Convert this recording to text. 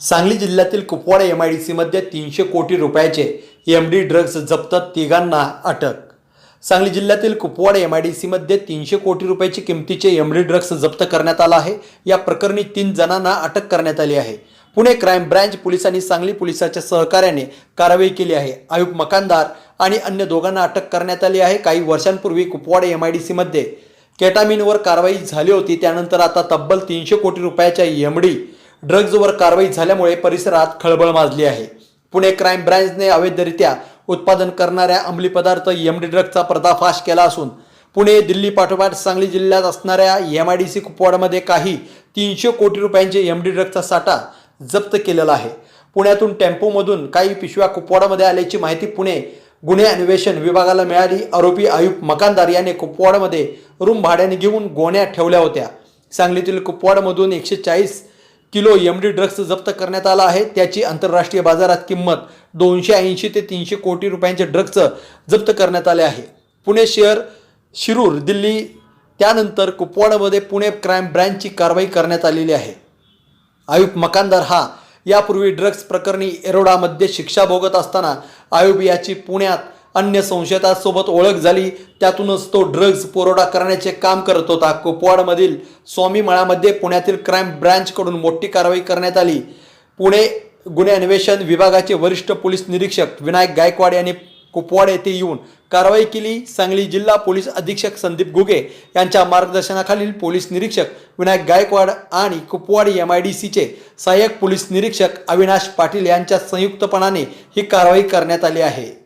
सांगली जिल्ह्यातील Kupwara M I D सीमध्ये तीनशे कोटी रुपयाचे एम डी ड्रग्ज जप्त तिघांना अटक. सांगली जिल्ह्यातील कुपवाडा एम आय डी सीमध्ये तीनशे कोटी रुपयाची किमतीचे एम डी ड्रग्ज जप्त करण्यात आला आहे. या प्रकरणी तीन जणांना अटक करण्यात आली आहे. पुणे क्राईम ब्रँच पोलिसांनी सांगली पोलिसाच्या सहकार्याने कारवाई केली आहे. आयुब मकानदार आणि अन्य दोघांना अटक करण्यात आली आहे. काही वर्षांपूर्वी कुपवाडा एम आय डी सीमध्ये केटामिनवर कारवाई झाली होती. त्यानंतर आता तब्बल तीनशे कोटी रुपयाच्या एम डी ड्रग्जवर कारवाई झाल्यामुळे परिसरात खळबळ माजली आहे. पुणे क्राईम ब्रँचने अवैधरित्या उत्पादन करणाऱ्या अंमली पदार्थ एम डी ड्रग्जचा पर्दाफाश केला असून पुणे दिल्ली पाठोपाठ सांगली जिल्ह्यात असणाऱ्या एम आय डी सी कुपवाडामध्ये काही तीनशे कोटी रुपयांचे एम डी ड्रग्जचा साठा जप्त केलेला आहे. पुण्यातून टेम्पोमधून काही पिशव्या कुपवाडामध्ये आल्याची माहिती पुणे गुन्हे अन्वेषण विभागाला मिळाली. आरोपी आयुब मकानदार याने कुपवाडामध्ये रूम भाड्याने घेऊन गोण्या ठेवल्या होत्या. सांगलीतील कुपवाडामधून एकशे चाळीस किलो एम डी ड्रग्ज जप्त करण्यात आला आहे. त्याची आंतरराष्ट्रीय बाजारात किंमत दोनशे ऐंशी ते तीनशे कोटी रुपयांचे ड्रग्जचं जप्त करण्यात आले आहे. पुणे शहर शिरूर दिल्ली त्यानंतर कुपवाडामध्ये पुणे क्राईम ब्रँचची कारवाई करण्यात आलेली आहे. आयुब मकानदार हा यापूर्वी ड्रग्ज प्रकरणी एरोडामध्ये शिक्षा भोगत असताना आयुब याची पुण्यात अन्य संशयितांसोबत ओळख झाली. त्यातूनच तो ड्रग्ज पुरवठा करण्याचे काम करत होता. कुपवाडमधील स्वामी मळामध्ये पुण्यातील क्राईम ब्रँचकडून मोठी कारवाई करण्यात आली. पुणे गुन्हे अन्वेषण विभागाचे वरिष्ठ पोलीस निरीक्षक विनायक गायकवाड यांनी कुपवाड येथे येऊन कारवाई केली. सांगली जिल्हा पोलीस अधीक्षक संदीप घुगे यांच्या मार्गदर्शनाखालील पोलीस निरीक्षक विनायक गायकवाड आणि कुपवाड एम आय डी सीचे सहाय्यक पोलीस निरीक्षक अविनाश पाटील यांच्या संयुक्तपणाने ही कारवाई करण्यात आली आहे.